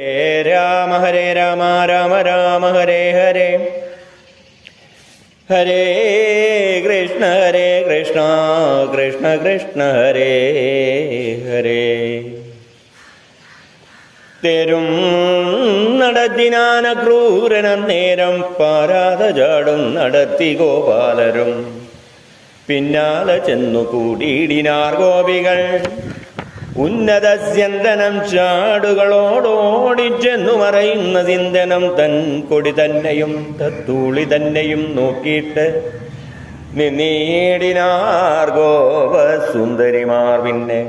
ഹരേ രാമ ഹരേ രാമ രാമ രാമ ഹരേ ഹരേ. ഹരേ കൃഷ്ണ ഹരേ കൃഷ്ണ കൃഷ്ണ കൃഷ്ണ ഹരേ ഹരേ. തെരും നടത്തിനാന ക്രൂരന നേരം പാരാത ചാടും നടത്തി ഗോപാലരും. പിന്നാലെ ചെന്നു കൂടിയിടിനാർ ഗോപികൾ. ഉന്നത സ്യന്തനം ചാടുകളോടോടിച്ചെന്നു മറയുന്ന ചിന്തനം തൻ കൊടി തന്നെയും തത്തൂളി തന്നെയും നോക്കിയിട്ട് നിന്നീടിനാർ ഗോപ സുന്ദരിമാർ പിന്നെ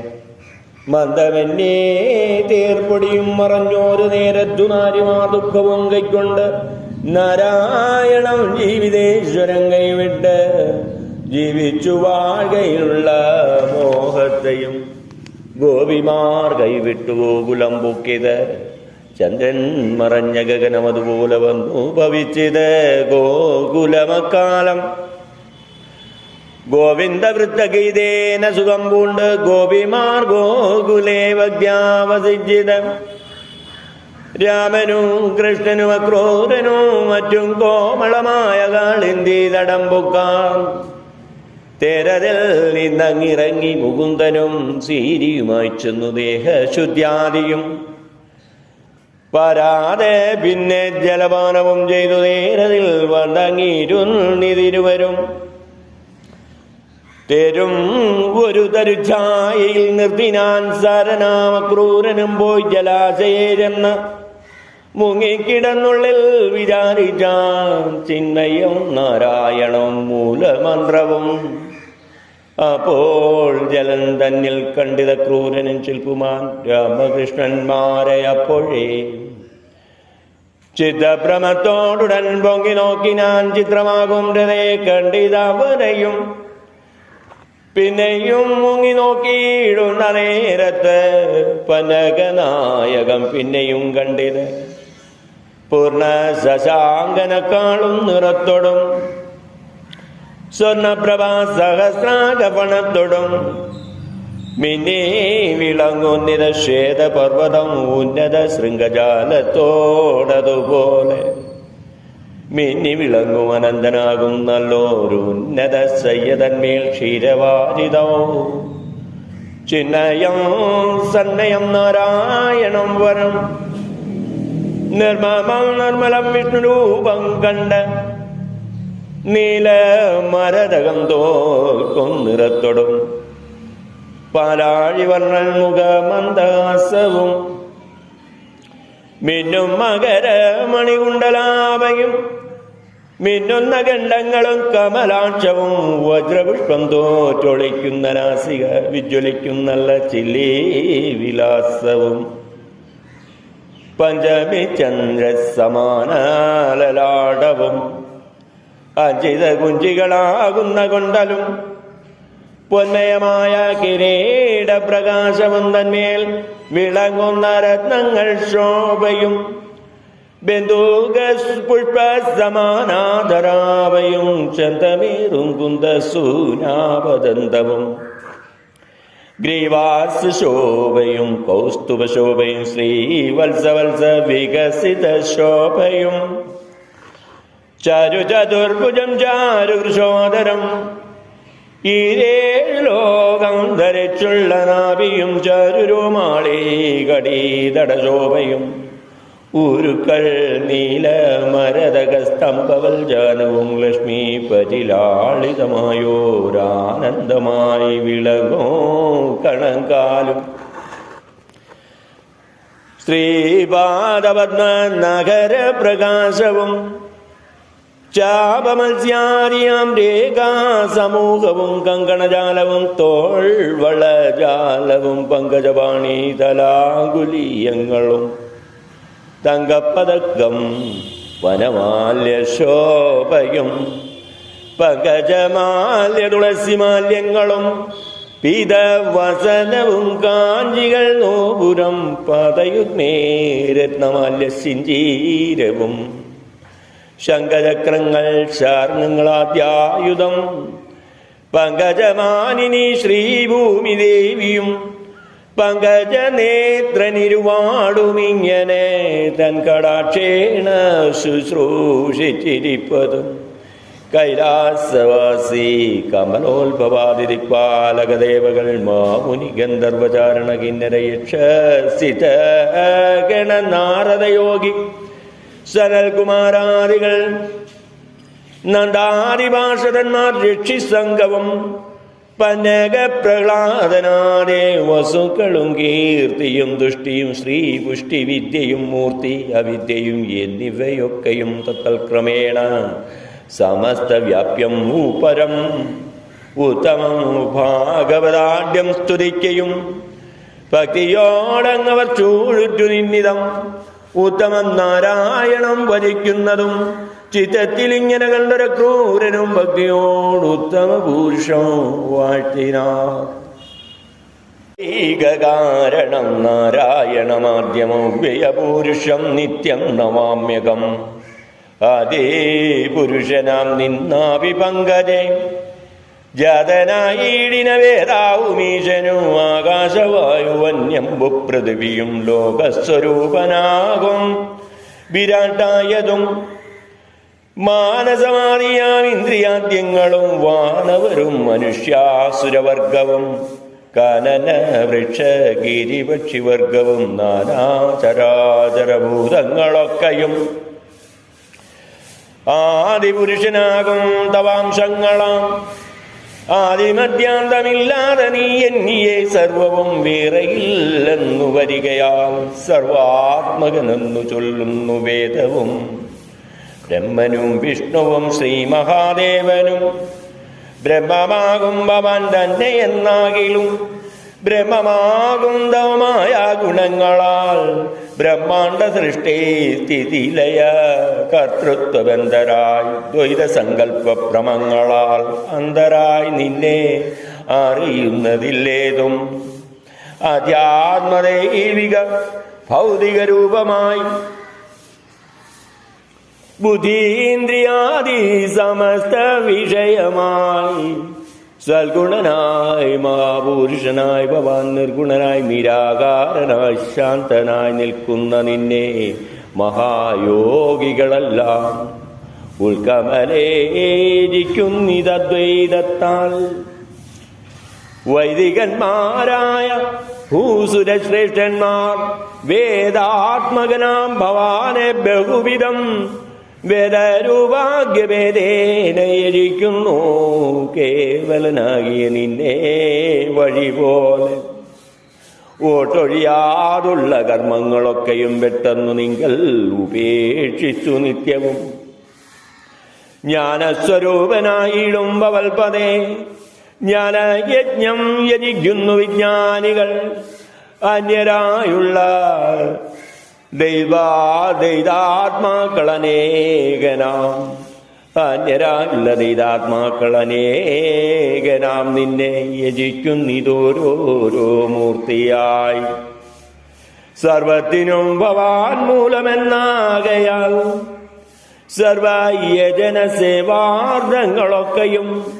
മന്ദമെന്നേ തേർപ്പൊടിയും മറഞ്ഞോരു നേരത്തു നാരിമാർ ദുഃഖവും കൈക്കൊണ്ട് നാരായണം ജീവിതേശ്വരം കൈവിട്ട് ജീവിച്ചു വാഴയുള്ള മോഹത്തെയും ഗോപിമാർ കൈവിട്ടു ഗോകുലം പൊക്കിയത് ചന്ദ്രൻ മറഞ്ഞ ഗഗനം അതുപോലെ വന്നു ഭവിച്ചത് ഗോകുലമക്കാലം. ഗോവിന്ദ വൃത്തഗീതേന സുഖം പൂണ്ട് ഗോപിമാർ ഗോകുലേ ഗോകുലേവജ്ഞാവസിജിതം രാമനും കൃഷ്ണനും അക്രൂരനും മറ്റും കോമളമായ കാളിന്തി തടം പൊക്കാം. തേരതിൽ നിന്നങ്ങിറങ്ങി മുകുന്ദനും സീരിയുമായി ചെന്നു ദേഹശുദ്ധ്യാദിയും. വരാതെ പിന്നെ ജലപാനവും ചെയ്തു നേരതിൽ വന്നങ്ങിരുന്നിതിരുവരും. തെരും ഒരു തരുഛായയിൽ നിർത്തിനാൻ സരനാമ ക്രൂരനും പോയി ജലാശയേരെന്ന് മുങ്ങിക്കിടന്നുള്ളിൽ വിചാരിച്ചാൻ ചിന്നയും നാരായണവും മൂലമന്ത്രവും. അപ്പോൾ ജലൻ തന്നിൽ കണ്ടിത ക്രൂരനും ശില്പുമാൻ രാമകൃഷ്ണന്മാരെ അപ്പോഴേ. ചിത്തഭ്രമത്തോടുടൻ പൊങ്ങി നോക്കി ഞാൻ ചിത്രമാകും ഹൃദയ കണ്ടിതവരെയും. പിന്നെയും മുങ്ങി നോക്കിയിടുന്ന നേരത്ത് പനകനായകം പിന്നെയും കണ്ടിത്. പൂർണ ശശാങ്കനക്കാളും നിറത്തോടും. സ്വർണപ്രഭ സഹസ്രാകപണത്തോടും മിന്നി വിളങ്ങുന്നിത ശ്വേതപർവതം ഉന്നത ശൃംഗജാലത്തോടതുപോലെ. മിന്നി വിളങ്ങും അനന്തനാകും നല്ലോരു ഉന്നത സയ്യതന്മേൽ ക്ഷീരവാരിതോ ചിന്നയം സന്നയം നാരായണം വരം. നിർമ്മമം നിർമ്മലം വിഷ്ണുരൂപം കണ്ട് നീല മരതകം തോൽക്കും നിറത്തൊടും. പാലാഴി വർണൻ മുഖമന്ദാസവും മിന്നും മകര മണികുണ്ടലാഭയും മിന്നുന്ന ഖണ്ഡങ്ങളും കമലാക്ഷവും. വജ്രപുഷ്പം തോറ്റൊളിക്കുന്ന നാസിക വിജ്വലിക്കുന്ന ചില്ലി വിലാസവും. പഞ്ചമി ചന്ദ്ര അഞ്ചിത കുഞ്ചികളാകുന്ന കൊണ്ടലും പൊന്മയമായ കിരീട പ്രകാശവും തന്മേൽ വിളങ്ങുന്ന രത്നങ്ങൾ ശോഭയും ബന്ധുക പുഷ്പ സമാനാധരാവയും ചന്തമീറും കുന്തസൂനാപദന്തവും ഗ്രീവാസ് ശോഭയും കൗസ്തുഭ ശോഭയും ശ്രീവത്സവത്സ വികസിത ശോഭയും ചരു ചതുർഭുജം ചാരുകൃശോദരം ഈരേഴ് ലോകം ധരിച്ചുള്ള നാഭിയും ചരുരുമാളി കടീതടശോഭയും. ഉരുക്കൾ നീല മരതക സ്തംഭവൽ ജാനവും ലക്ഷ്മി പരിലാളിതമായോരാനന്ദമായി വിളകോ കണങ്കാലും. ശ്രീപാദപത്മ നഗര രേഖാസമൂഹവും കങ്കണജാലവും തോൾവളജാലവും പങ്കജപാണി തലാകുലീയങ്ങളും തങ്കപ്പതക്കം വനമാല്യശോഭയും പകജമാല്യ തുളസിമാല്യങ്ങളും പിതവസനവും കാഞ്ചികൾ നോപുരം പതയുഗ്നേ രത്നമാല്യ സിഞ്ചീരവും. ശംഖചക്രങ്ങൾ ശാർണങ്ങളാദ്യായുധം പങ്കജമാനിനി ശ്രീഭൂമി ദേവിയും പങ്കജ നേത്രനിരുവാടുമിങ്ങനെ തൻ കടാക്ഷേണ ശുശ്രൂഷിച്ചിരിപ്പതും. കൈലാസവാസി കമലോത്ഭവാതിരിപ്പാലകദേവകൾ മാമുനി ഗന്ധർവചാരണ കിന്നര യക്ഷസിത ഗണനാരദയോഗി സനൽകുമാരാദികൾ നന്ദാദിഭാഷതന്മാർ രക്ഷിസംഗവും പനക പ്രഹ്ലാദനാദേ വസുക്കളും കീർത്തിയും ദുഷ്ടിയും ശ്രീപുഷ്ടി വിദ്യയും മൂർത്തി അവിദ്യയും എന്നിവയൊക്കെയും തത്തൽക്രമേണ സമസ്ത വ്യാപ്യം ഊപരം ഉത്തമം ഭാഗവതാഢ്യം സ്തുതിക്കയും ഭക്തിയോടങ്ങവർ ചൂഴുറ്റു നിന്നിതം ഉത്തമം നാരായണം വരിക്കുന്നതും ചിത്തത്തിൽ ഇങ്ങനെ കണ്ടൊരു ക്രൂരനും ഭക്തിയോട് ഉത്തമ പുരുഷം വാഴ്ത്തിനാർ. ഏകകാരണം നാരായണമാദ്യമവ്യയപൂരുഷം നിത്യം നമാമ്യകം അതേ പുരുഷനാം നിന്നാവി പങ്കജേ ജാതനായിടിന വേദാവുമീശനും ആകാശവായുവന്യമ്പു പൃഥിവിയും ലോകസ്വരൂപനാകും. വിരാട്ടായതും മാനസമാദിയാം ഇന്ദ്രിയാദ്യങ്ങളും വാനവരും മനുഷ്യാസുരവർഗവും. കനന വൃക്ഷ ഗിരിപക്ഷിവർഗവും നാനാചരാചരഭൂതങ്ങളൊക്കെയും. ആദിപുരുഷനാകും തവാംശങ്ങളാം. ആദിമധ്യാന്തമില്ലാതെ നീ എന്നിയെ സർവവും വേറെയില്ലെന്നു വരികയാൽ സർവാത്മകനെന്നു ചൊല്ലുന്നു വേദവും. ബ്രഹ്മനും വിഷ്ണുവും ശ്രീ മഹാദേവനും ബ്രഹ്മമാകും ഭവൻ തന്നെ എന്നാകിലും ബ്രഹ്മമാകുന്തമായ ഗുണങ്ങളാൽ ബ്രഹ്മാണ്ട സൃഷ്ടി സ്ഥിതിലയ കർത്തൃത്വബന്ധരായി ദ്വൈത സങ്കല്പ ഭ്രമങ്ങളാൽ അന്തരായി നിന്നെ അറിയുന്നതില്ലേതും അധ്യാത്മദൈവിക ഭൗതിക രൂപമായി ബുദ്ധീന്ദ്രിയാദി സമസ്ത വിഷയമായി സൽഗുണനായി മഹാപുരുഷനായ ഭവാൻ നിർഗുണനായി നിരാകാരനായി ശാന്തനായി നിൽക്കുന്ന നിന്നെ മഹായോഗികളെല്ലാം ഉൾക്കമലേരിക്കുന്നിതദ്വൈതത്താൽ വൈദികന്മാരായ ഭൂസുരശ്രേഷ്ഠന്മാർ വേദാത്മകനാം ഭവാനെ ബഹുവിധം വേദരൂപാഗ്യഭേദേനയിരിക്കുന്നു കേവലനാകിയ നിന്നെ വഴി പോലെ. ഓട്ടൊഴിയാതുള്ള കർമ്മങ്ങളൊക്കെയും പെട്ടെന്നു നിങ്ങൾ ഉപേക്ഷിച്ചു നിത്യവും. ജ്ഞാനസ്വരൂപനായിടും ജ്ഞാന യജ്ഞം യജിക്കുന്നു വിജ്ഞാനികൾ. അന്യരായുള്ള ദൈവാ ദൈതാത്മാക്കളനേകനാം അന്യരായുള്ള ദൈതാത്മാക്കൾ അനേകനാം നിന്നെ യജിക്കുന്നിതോരോരോ മൂർത്തിയായി. സർവത്തിനും ഭവാൻ മൂലമെന്നാകയാൽ സർവയജന സേവാർദ്ദങ്ങളൊക്കെയും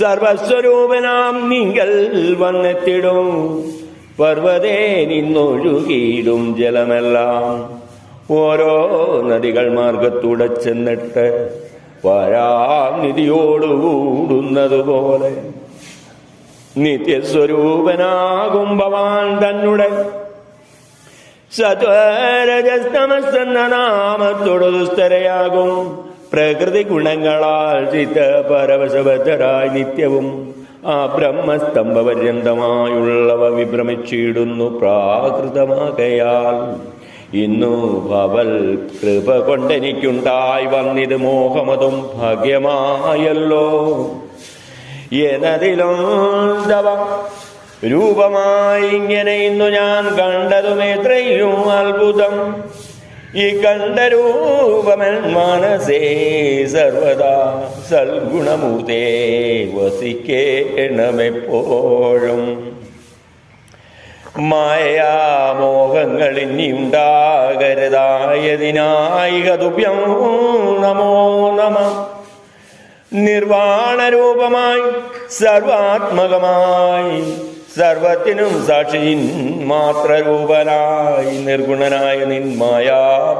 സർവസ്വരൂപനാം നിങ്ങൾ വന്നെത്തിടും. പർവതേ നിന്നൊഴുകിയിടും ജലമെല്ലാം. ഓരോ നദികൾ മാർഗത്തൂടെ ചെന്നിട്ട് വരാനിധിയോടുകൂടുന്നതുപോലെ നിത്യസ്വരൂപനാകും ഭവാൻ തന്നെ സത്വരജസ്തമസ്തെന്ന നാമത്തോട് ദുസ്തരയാകും. പ്രകൃതി ഗുണങ്ങളാൽ ചിത്ത പരവശബദ്ധരായി നിത്യവും ആ ബ്രഹ്മസ്തംഭപര്യന്തമായുള്ളവ വിഭ്രമിച്ചിടുന്നു പ്രാകൃതമാകയാൽ. ഇന്നു ഭവൽ കൃപ കൊണ്ടെനിക്കുണ്ടായി വന്നിത് മോഹമതും ഭാഗ്യമായല്ലോ. എന്നതിലും തവ രൂപമായി ഇങ്ങനെ ഇന്നു ഞാൻ കണ്ടതുമേത്രയും അത്ഭുതം. ഈ കണ്ടരൂപമൻ മനസേ സർവദാ സൽഗുണമൂതേ വസിക്കേണമെപ്പോഴും. മായാമോഹങ്ങളിനി ഉണ്ടാകരുതായതിനായി കതുഭ്യം നമോ നമ. നിർവാണരൂപമായി സർവാത്മകമായി സർവത്തിനും സാക്ഷി മാത്രരൂപനായി നിർഗുണനായ നിന്മായ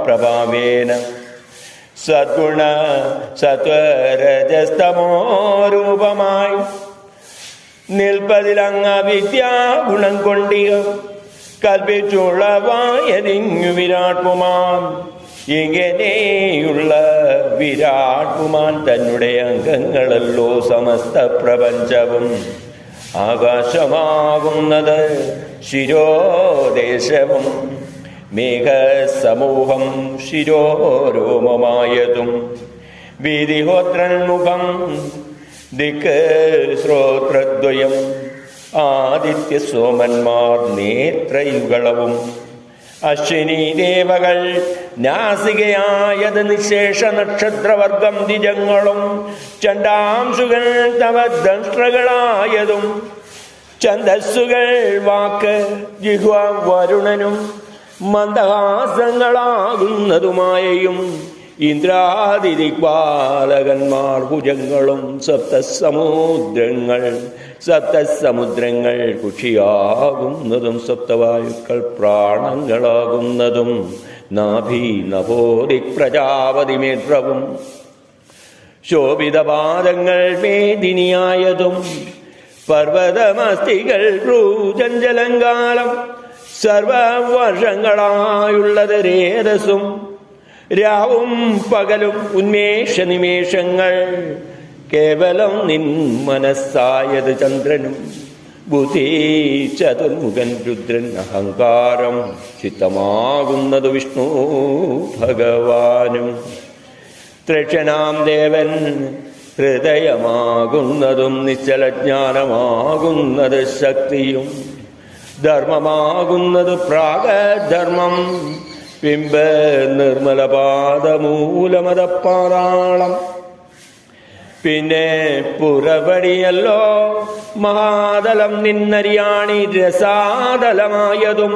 പ്രഭാവേന സദ്ഗുണ സത്വരജസ്തമോ രൂപമായി നിൽപ്പതിലങ്ങ വിദ്യാ ഗുണം കൊണ്ടിക കൽപ്പിച്ചുള്ളവായതിങ്ങു വിരാട്കുമാൻ ഇങ്ങനെയുള്ള വിരാട് വിരാട്കുമാൻ തന്നെ അംഗങ്ങളല്ലോ സമസ്ത പ്രപഞ്ചവും. ആകാശമാകുന്നത് ശിരോദേശവും മേഘസമൂഹം ശിരോരോമമായതും വിധിഹോത്രൻ മുഖം ദിക്ക് ശ്രോത്രദ്വയം ആദിത്യസോമന്മാർ നേത്രയുഗളവും അശ്വിനി ദേവകൾ നാസികയായത് നിശേഷ നക്ഷത്രവർഗം ദ്വിജങ്ങളും ചണ്ടാംശുകൾ തവ ദംഷ്ട്രകളായതും ഛന്ദസ്സുകൾ വാക്ക് ജിഹ്വ വരുണനും മന്ദഹാസങ്ങളാകുന്നതുമായയും ഇന്ദ്രാതിരിക്പാലകന്മാർ ഭുജങ്ങളും സപ്തസമുദ്രങ്ങൾ സപ്തസമുദ്രങ്ങൾ കുഷിയാകുന്നതും സപ്തവായുക്കൾ പ്രാണങ്ങളാകുന്നതും നാഭി നഭോദിക് പ്രജാപതിമേത്രവും ശോഭിതപാദങ്ങൾ മേദിനിയായതും പർവതമസ്തികൾ ഭ്രൂജഞ്ചലങ്കാലം സർവവർഷങ്ങളായുള്ളത് രേതസും രാവും പകലും ഉന്മേഷ നിമേഷങ്ങൾ കേവലം നിൻ മനസ്സായത് ചന്ദ്രനും ബുധി ചതുർമുഖൻ രുദ്രൻ അഹങ്കാരം ചിത്തമാകുന്നത് വിഷ്ണു ഭഗവാനും. ത്രക്ഷണാം ദേവൻ ഹൃദയമാകുന്നതും നിശ്ചലജ്ഞാനമാകുന്നത് ശക്തിയും ധർമ്മമാകുന്നത് പ്രാഗധർമ്മം. പിമ്പ നിർമ്മലപാദമൂലമതപ്പാറാളം പിന്നെ പുറപടിയല്ലോ മഹാതലം നിന്നരിയാണി രസാതലമായതും.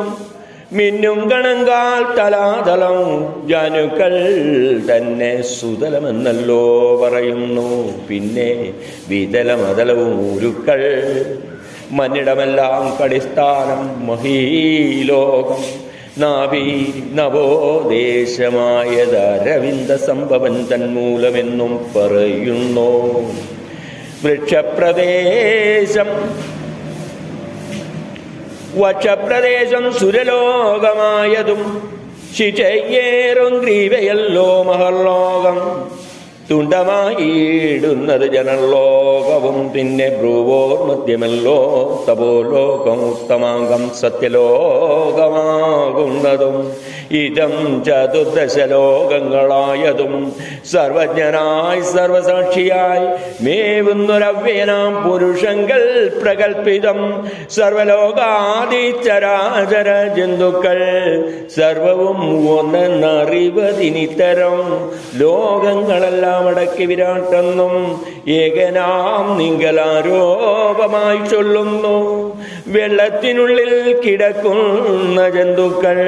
മിന്നും കണങ്കാൽ തലാതലം ജനുക്കൾ തന്നെ സുതലമെന്നല്ലോ പറയുന്നു. പിന്നെ വിതലമതലവും ഉരുക്കൾ മന്നിടമെല്ലാം കടിസ്ഥാനം മഹീലോകം. നാഭി നവോദേശമായത് അരവിന്ദ സംഭവൻ തന്മൂലമെന്നും പറയുന്നു. വൃക്ഷപ്രദേശം. വക്ഷപ്രദേശം സുരലോകമായതും ശിചയ്യേറും ഗ്രീവയല്ലോ മഹർലോകം. തുണ്ടമായിടുന്നത് ജനലോകവും പിന്നെ ഭ്രുവോർ മധ്യമല്ലോ തപോലോകം ഉത്തമാംഗം സത്യലോകമാകുന്നതും. ഇതം ചതുർദശ ലോകങ്ങളായതും സർവജ്ഞനായി സർവസാക്ഷിയായി മേവുന്നൊരവ്യനാം പുരുഷങ്ങൾ പ്രകൽപ്പിതം. സർവലോകാദിചരാചര ജന്തുക്കൾ സർവവും ഒന്നെന്നറിവതിനിത്തരം ലോകങ്ങളെല്ലാം അടക്കി വിരാട്ടെന്നും ഏകനാം നിങ്കലാരോപമായി ചൊല്ലുന്നു. വെള്ളത്തിനുള്ളിൽ കിടക്കുന്ന ജന്തുക്കൾ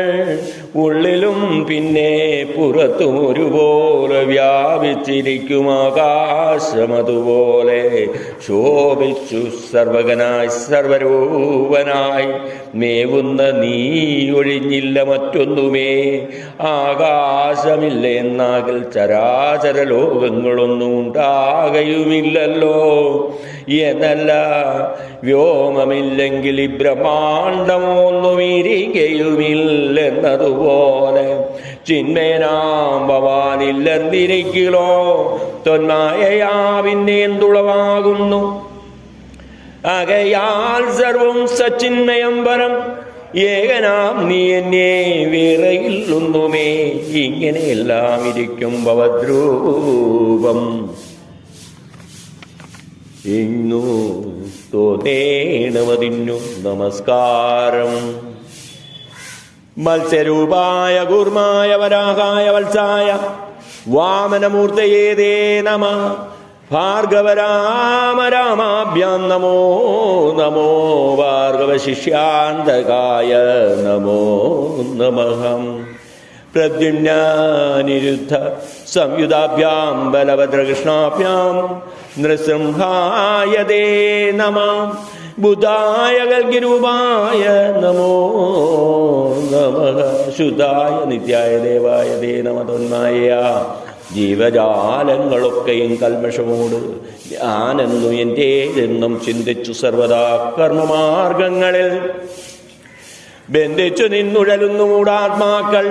ഉള്ളിലും പിന്നെ പുറത്തും ഒരുപോലെ വ്യാപിച്ചിരിക്കും ആകാശം അതുപോലെ. ശോഭിച്ചു സർവകനായി സർവരൂപനായി മേവുന്ന നീ ഒഴിഞ്ഞില്ല മറ്റൊന്നുമേ. ആകാശമില്ല എന്നാകിൽ ചരാചര ലോകങ്ങളൊന്നും ഉണ്ടാകയുമില്ലല്ലോ. എന്നല്ല വ്യോമമില്ലെങ്കിൽ ഈ ബ്രഹ്മാണ്ടമൊന്നും ഇരിക്കയുമില്ലെന്നതുപോലെ ചിന്മേനാം ഭവാനില്ലെന്നിരിക്കലോ തൊന്മായയാവിന്നേന്തുളവാകുന്നു ആകയാൽ സർവം സച്ചിന്മയം പരം ഏകനാം നീ എന്നെ വിറയില്ലൊന്നുമേ ഇങ്ങനെയെല്ലാം ഇരിക്കും ഭവദ്രൂപം. ഇന്നു തോന്നേണമതിന്നു നമസ്കാരം. മത്സ്യരൂപായ കൂർമായ വരാഹായ വത്സായ വാമനമൂർത്തയേ തേ നമ. ഭാർഗവരാമ രാമാഭ്യാം നമോ നമോ ഭാർഗവശിഷ്യാന്തകായ നമോ നമഹം പ്രദ്യുമ്നാനിരുദ്ധ സംയുതാഭ്യാം ബലഭദ്രകൃഷ്ണാഭ്യാം നൃസിംഹായ ദേ നമ. ബുധായ ഗൽഗിരൂപായ നമോ നമ. ശുദ്ധായ നിത്യായ ദേവായ ദേ നമതൊന്നായ ജീവജാലങ്ങളൊക്കെയും കൽമഷമോട് ഞാനെന്നും എന്റേതെന്നും ചിന്തിച്ചു സർവദാ കർമ്മമാർഗങ്ങളിൽ. ബന്ധിച്ചു നിന്നുഴലുന്നു മൂടാത്മാക്കൾ.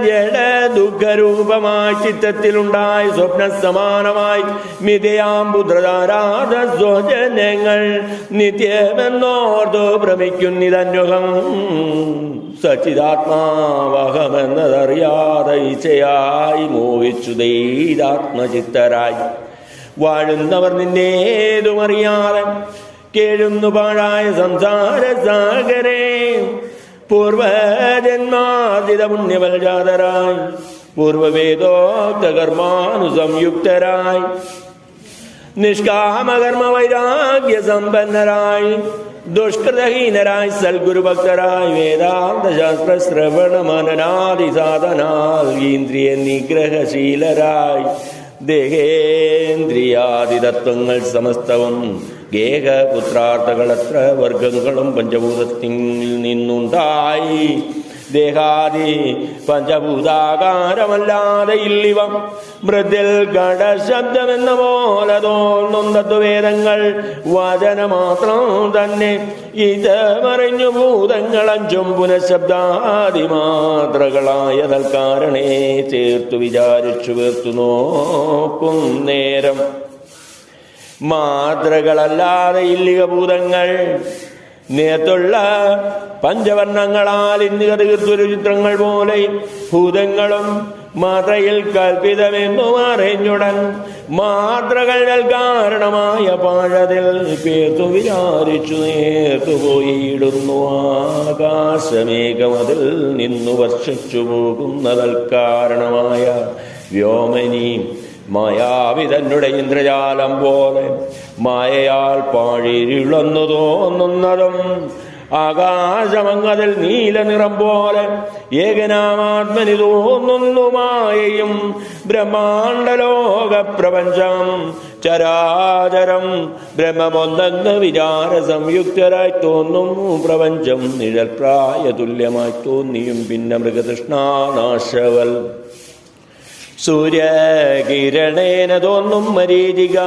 ജഡ ദുഃഖരൂപമായി ചിത്തത്തിലുണ്ടായി സ്വപ്ന സമാനമായി മിഥയാം പുത്രധാരാധ സ്വജനങ്ങൾ നിത്യമെന്നോർത്തു ഭ്രമിക്കുന്നിതന്വഹം സച്ചിതാത്മാവഹമെന്നതറിയാതെ ഇച്ഛയായി മോഹിച്ചു ദൈതാത്മചിത്തരായി. വാഴുന്നവർ നിന്നേതുമറിയാതെ കേഴുന്നു പാഴായ സംസാര സാഗരേ പൂർവജന്മാർജിത പുണ്യവൽജാതരായി പൂർവവേദോക്ത കർമാനുസംയുക്തരായി നിഷ്കാമകർമ്മ വൈരാഗ്യ സമ്പന്നരായി ദുഷ്കൃതഹീനരായി സൽഗുരുഭക്തരായി വേദാന്ത ശാസ്ത്ര ശ്രവണ മനനാദി സാധനാൽ ഇന്ദ്രിയ നിഗ്രഹശീലരായി ദേഹേന്ദ്രിയാദി തത്വങ്ങൾ സമസ്തവും ഗേഹപുത്രാർത്ഥകളത്ര വർഗങ്ങളും പഞ്ചഭൂതത്തിൽ നിന്നുണ്ടായി. ദേഹാദി പഞ്ചഭൂതാകാരമല്ലാതെ ഇല്ലിവ. മൃദിൽ ഘടശബ്ദമെന്ന പോലെ തോന്നുന്ന വേദങ്ങൾ വചന മാത്രം തന്നെ. ഇത് മറിഞ്ഞു ഭൂതങ്ങളഞ്ചും പുനഃശബ്ദാദി മാത്രകളായ തൽക്കാരണേ ചേർത്തു വിചാരിച്ചു വേർത്തു നോക്കും നേരം. മാതൃകളല്ലാതെ ഇല്ലിക ഭൂതങ്ങൾ. നേത്തുള്ള പഞ്ചവർണങ്ങളാൽ ഇന്നിക തീർത്തൊരു ചിത്രങ്ങൾ പോലെ ഭൂതങ്ങളും മാത്രയിൽ കൽപ്പിതമെന്നു അറിഞ്ഞുടൻ മാതൃകൾ കാരണമായ പാഴതിൽ പേത്തു വിചാരിച്ചു നേർത്തു പോയിടുന്നു. ആകാശമേകമതിൽ നിന്നു വർഷിച്ചു പോകുന്നതൽ കാരണമായ വ്യോമനി മായാവി തന്നെ ഇന്ദ്രജാലം പോലെ മായയാൽ പാഴിരുളന്നു തോന്നുന്നതും ആകാശമങ്ങതിൽ നീല നിറം പോലെ ഏകനാമാത്മനി തോന്നുന്നു മായയും ബ്രഹ്മാണ്ടലോക പ്രപഞ്ചം ചരാചരം ബ്രഹ്മമൊന്നെന്ന് വിചാര സംയുക്തരായി തോന്നുന്നു പ്രപഞ്ചം. നിഴൽപ്രായ തുല്യമായി തോന്നിയും പിന്നെ മൃഗതൃഷ്ണാനാശവൽ. സൂര്യകിരണേന തോന്നും മരീചിക.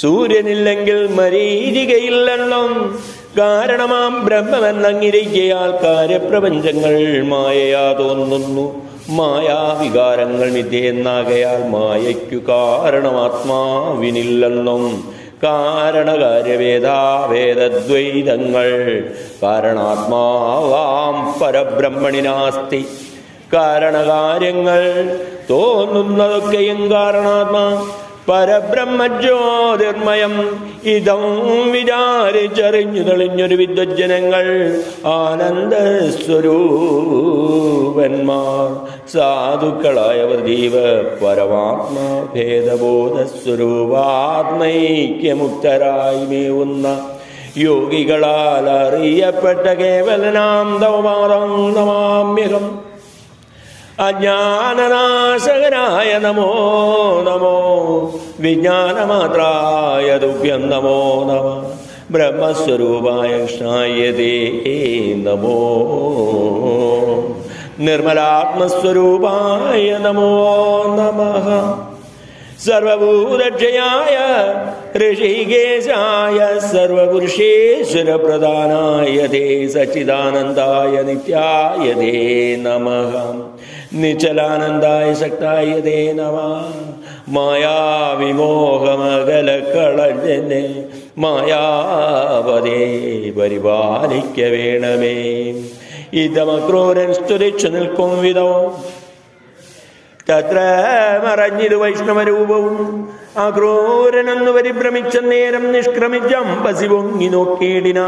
സൂര്യനില്ലെങ്കിൽ മരീചികയില്ലെന്നും കാരണമാം ബ്രഹ്മമെന്നങ്ങിരിക്കയാൽ കാര്യപ്രപഞ്ചങ്ങൾ മായയാ തോന്നുന്നു മായാവികാരങ്ങൾ മിഥ്യയെന്നാകയാൽ മായയ്ക്കു കാരണമാത്മാവിനില്ലെന്നും കാരണകാര്യവേദാവേദദ്വൈതങ്ങൾ കാരണാത്മാവാം പരബ്രഹ്മണിനാസ്തി. കാരണകാര്യങ്ങൾ തോന്നുന്നതൊക്കെയും കാരണാത്മാ. പരബ്രഹ്മജ്യോതിർമയം ഇതം വിചാരിച്ചറിഞ്ഞു തെളിഞ്ഞൊരു വിദ്വജ്ജനങ്ങൾ ആനന്ദസ്വരൂപന്മാർ. സാധുക്കളായ ജീവ പരമാത്മാ ഭേദബോധ സ്വരൂപാത്മൈക്യമുക്തരായി മേവുന്ന യോഗികളാൽ അറിയപ്പെട്ട കേവലനാം നമാമ്യകം അജ്ഞാനനാശകനായ നമോ നമോ. വിജ്ഞാനമാത്രായ ദുഭ്യം നമോ നമ. ബ്രഹ്മസ്വരൂപായ കൃഷ്ണായതേ നമോ. നിർമ്മലാത്മസ്വരൂപായ നമോ നമ. സർവഭൂതക്ഷയായ ഋഷികേശായ സർവപുരുഷേശ്വര പ്രധാനായ തേ സച്ചിദാനന്ദായ നിത്യായ തേ നമ. നിശ്ചലാനന്ദായ ശക്തായ ദേ നമ. മായാവിമോഹമകലക്കളഞ്ഞെ മായാവതേ പരിപാലിക്ക വേണമേ. ഇതമക്രൂരൻ സ്തുതിച്ചു നിൽക്കും വിധവും. തത്ര മറഞ്ഞിരു വൈഷ്ണവരൂപവും. അക്രൂരനെന്നു പരിഭ്രമിച്ച നേരം നിഷ്ക്രമിച്ചം പൊങ്ങി നോക്കിയിടിന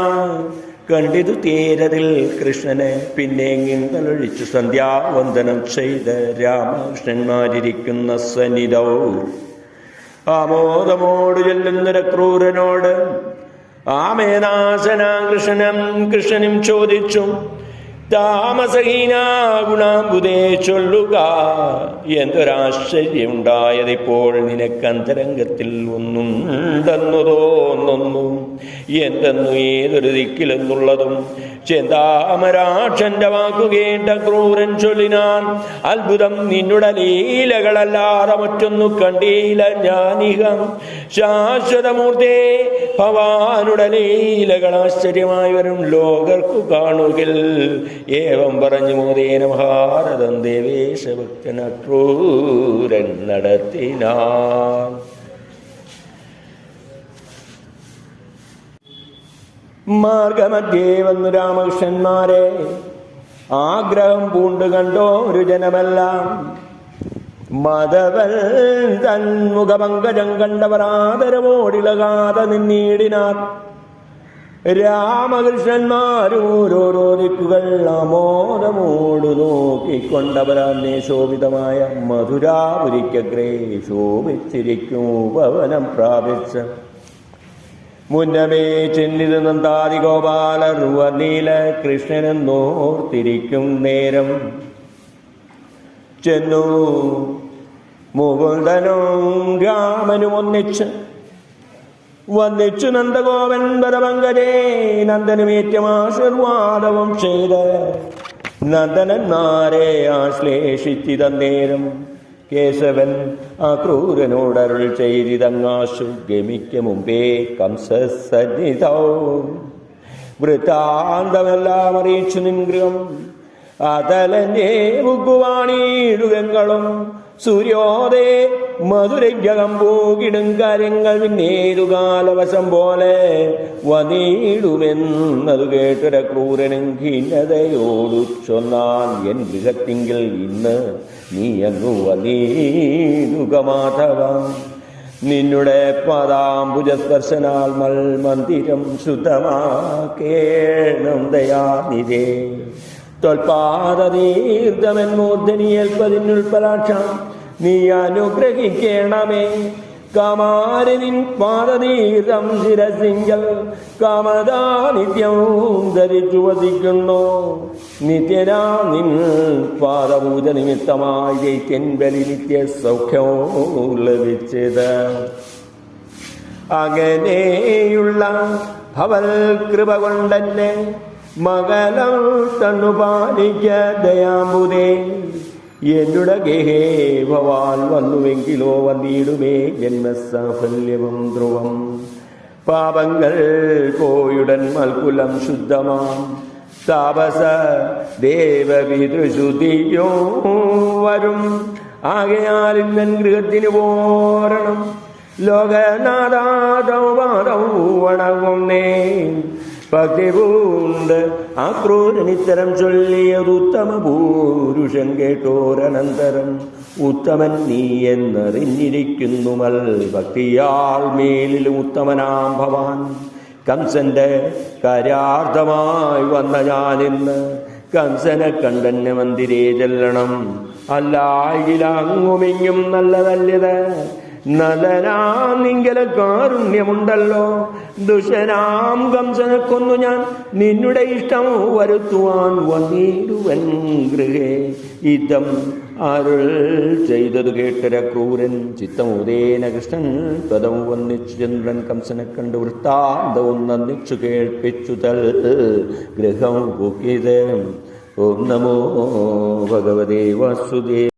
കണ്ടിതു തീരതിൽ കൃഷ്ണനെ പിന്നെ തലൊഴിച്ചു സന്ധ്യാവന്ദനം ചെയ്ത് രാമകൃഷ്ണന്മാരിരിക്കുന്ന സന്നിധവും ആമോദമോട് ചെല്ലുന്നൊരു ക്രൂരനോട് ആമേനാശന കൃഷ്ണനും കൃഷ്ണനും ചോദിച്ചു താമസഹീന ഗുണാംബുദേ ചൊല്ലുക. എന്തൊരാശ്ചര്യമുണ്ടായതിപ്പോൾ നിനക്കന്തരംഗത്തിൽ ഒന്നുണ്ടെന്നു തോന്നുന്നു. എന്തെന്നു ഏതൊരു ദിക്കിലെന്നുള്ളതും ചെന്താമരാക്ഷന്റെ വാക്കുകേണ്ട ക്രൂരൻ ചൊല്ലിനാൻ അത്ഭുതം നിന്നുടെ ലീലകളല്ലാതെ മറ്റൊന്നു കണ്ടീല ഞാനിക ശാശ്വതമൂർത്തേ ഭവാനുടെ ലീലകൾ ആശ്ചര്യമായി വരും ലോകർക്കു കാണുകിൽ. ഏവം പറഞ്ഞു മോദേന ഭാരതം ദേവേശഭക്തന ക്രൂരൻ നടത്തിനാൻ. മാർഗമധ്യേ വന്നു രാമകൃഷ്ണന്മാരെ. ആഗ്രഹം പൂണ്ട് കണ്ടോ ഒരു ജനമെല്ലാം. മതവൽ തന്മുഖപങ്കജം കണ്ടവർ ആദരവോടിളകാതെ നിന്നീടിനാർ. രാമകൃഷ്ണന്മാരോരോരോ ദിക്കുകൾ അമോദമോടു നോക്കിക്കൊണ്ടവരാന്നെ ശോഭിതമായ മധുരാപുരിക്കഗ്രേ ശോഭിച്ചിരിക്കും ഭവനം പ്രാപിച്ച. മുന്നമേ ചെന്നിത് നന്ദാതി വന്നീല നീല കൃഷ്ണനെന്നോർത്തിരിക്കും നേരം. ചെന്നു മുകുന്ദനും രാമനും ഒന്നിച്ച്. വന്നിച്ചു നന്ദഗോപൻ വരപങ്കജേ നന്ദനുമേറ്റം ആശീർവാദവും ചെയ്ത്. നന്ദനന്മാരെ ആശ്ലേഷിച്ചിതന്നേരം. കേശവൻ ആ ക്രൂരനോടരുൾ ചെയ്തിതങ്ങാശു ഗമിക്ക മുമ്പേ കംസ സന്നിധോ വൃത്താന്തമെല്ലാം അറിയിച്ചു നിൻഗൃഹം അതലന്റെ മുക്കുവാണിയിടുകങ്ങളും സൂര്യോദയ മധുരജകം പോകിടും കാര്യങ്ങൾ പിന്നേതു കാലവശം പോലെ വന്നിടുമെന്നതു കേട്ടൊര ക്രൂരനും ഖിന്നതയോടു ചൊന്നാൻ എൻ ഗൃഹത്തിങ്കിൽ ഇന്ന് നീ അങ്ങു വനീടുക മാധവ. നിന്നുടെ പദാംബുജസ്പർശനാൽ മൽ മന്ദിരം ശുദ്ധമാക്കേണം ദയാനിധേ. തൊൽപാദതീർത്ഥമൻ മൂർധനിയേൽപ്പതിനുൾപ്പലാക്ഷം നീ അനുഗ്രഹിക്കണമേ. കമാരനിൻ പാദതീർത്ഥം ശിരസിങ്കൽ കമതാ നിത്യവും ധരിച്ചു വസിക്കുന്നു. നിത്യനാ നിൻ പാദപൂജ നിമിത്തമായി ജയിക്കൻ ബലി നിത്യ സൗഖ്യവും ലഭിച്ചത്. അങ്ങനെയുള്ള ഭവൽ കൃപ കൊണ്ടെന്നെ മകലം തന്നു പാലിക്ക ദയാമ്പുതേ എന്നുടെ ഗേഹേ ഭവാൻ വന്നുവെങ്കിലോ വന്നിടുമേ ജന്മസാഫല്യവും ധ്രുവം. പാപങ്ങൾ പോയുടൻ മൽക്കുലം ശുദ്ധമാം. താപസ ദേവപിതൃശുദ്ധിയോ വരും. ആകയാൽ ഇന്നൻ ഗൃഹത്തിന് പോരണം. ലോകനാഥാദൗപാദൗ വണങ്ങുന്നേ ആ ക്രൂരനിത്തരം ചൊല്ലിയത് ഉത്തമ പൂരുഷൻ കേട്ടോരനന്തരം. ഉത്തമൻ നീ എന്നറിഞ്ഞിരിക്കുന്നുമൽ ഭക്തിയാൾ മേലിലും ഉത്തമനാം ഭവാൻ. കംസന്റെ കാര്യാർത്ഥമായി വന്ന ഞാനിന്ന് കംസനെ കണ്ടെന്നെ മന്ദിരേ ചെല്ലണം. അല്ലായിലങ്ങുമിങ്ങും നല്ലതല്ലിത് നലനാം നിങ്കല കാരുണ്യമുണ്ടല്ലോ. ദുഷനാം കംസനെ കൊന്നു ഞാൻ. നിന്നുടെ ഇഷ്ടം വരുത്തുവാൻ വന്നിടുവൻ ഗൃഹേ. ഇതം അരുൾ ചെയ്തത് കേട്ടര ക്രൂരൻ ചിത്തമുദേന കൃഷ്ണൻ പദം വന്നിച്ചു. ചന്ദ്രൻ കംസനെ കണ്ട് വൃത്താന്തവും നന്ദിച്ചു കേൾപ്പിച്ചു തൽ ഗൃഹം ഓം നമോ ഭഗവതേ വാസുദേവ.